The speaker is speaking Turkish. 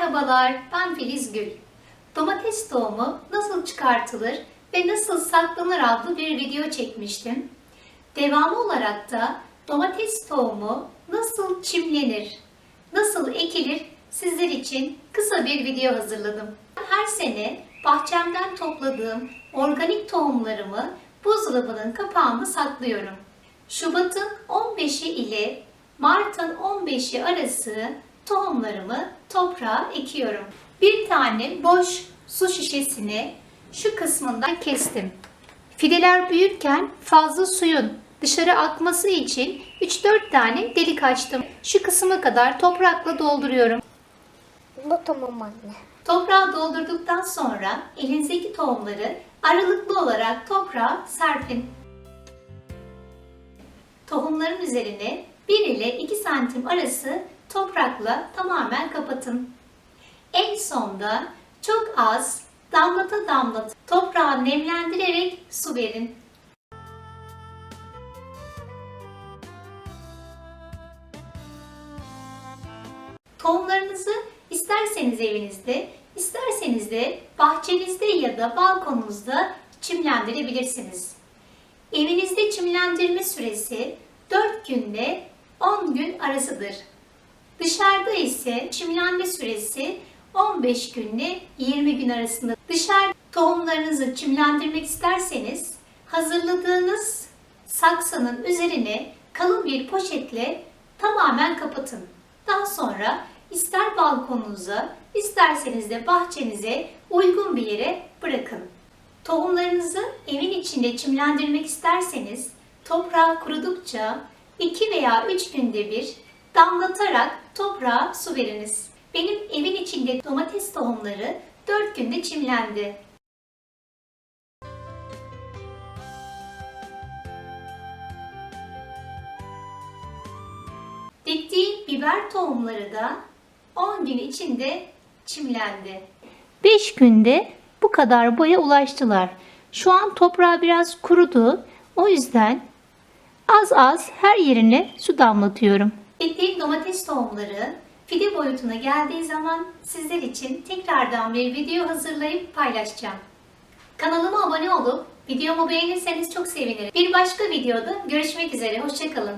Merhabalar, ben Filiz Gül. Domates tohumu nasıl çıkartılır ve nasıl saklanır adlı bir video çekmiştim. Devamı olarak da domates tohumu nasıl çimlenir, nasıl ekilir sizler için kısa bir video hazırladım. Her sene bahçemden topladığım organik tohumlarımı buzdolabının kapağına saklıyorum. Şubat'ın 15'i ile Mart'ın 15'i arası tohumlarımı toprağa ekiyorum. Bir tane boş su şişesini şu kısmından kestim. Fideler büyürken fazla suyun dışarı akması için 3-4 tane delik açtım. Şu kısma kadar toprakla dolduruyorum. Bu tamam anne. Toprağı doldurduktan sonra elinizdeki tohumları aralıklı olarak toprağa serpin. Tohumların üzerine 1 ile 2 santim arası toprakla tamamen kapatın. En sonda çok az damlata damlata toprağı nemlendirerek su verin. Tohumlarınızı isterseniz evinizde, isterseniz de bahçenizde ya da balkonunuzda çimlendirebilirsiniz. Evinizde çimlendirme süresi 4 günde 10 gün arasıdır. Dışarıda ise çimlenme süresi 15 günle 20 gün arasında. Dışarı tohumlarınızı çimlendirmek isterseniz hazırladığınız saksının üzerine kalın bir poşetle tamamen kapatın. Daha sonra ister balkonunuza, isterseniz de bahçenize uygun bir yere bırakın. Tohumlarınızı evin içinde çimlendirmek isterseniz toprağı kurudukça 2 veya 3 günde bir damlatarak toprağa su veriniz. Benim evin içinde domates tohumları 4 günde çimlendi. Diktiğim biber tohumları da 10 gün içinde çimlendi. 5 günde bu kadar boya ulaştılar. Şu an toprağı biraz kurudu. O yüzden az az her yerine su damlatıyorum. Ektiğim domates tohumları fide boyutuna geldiği zaman sizler için tekrardan bir video hazırlayıp paylaşacağım. Kanalıma abone olup videomu beğenirseniz çok sevinirim. Bir başka videoda görüşmek üzere. Hoşçakalın.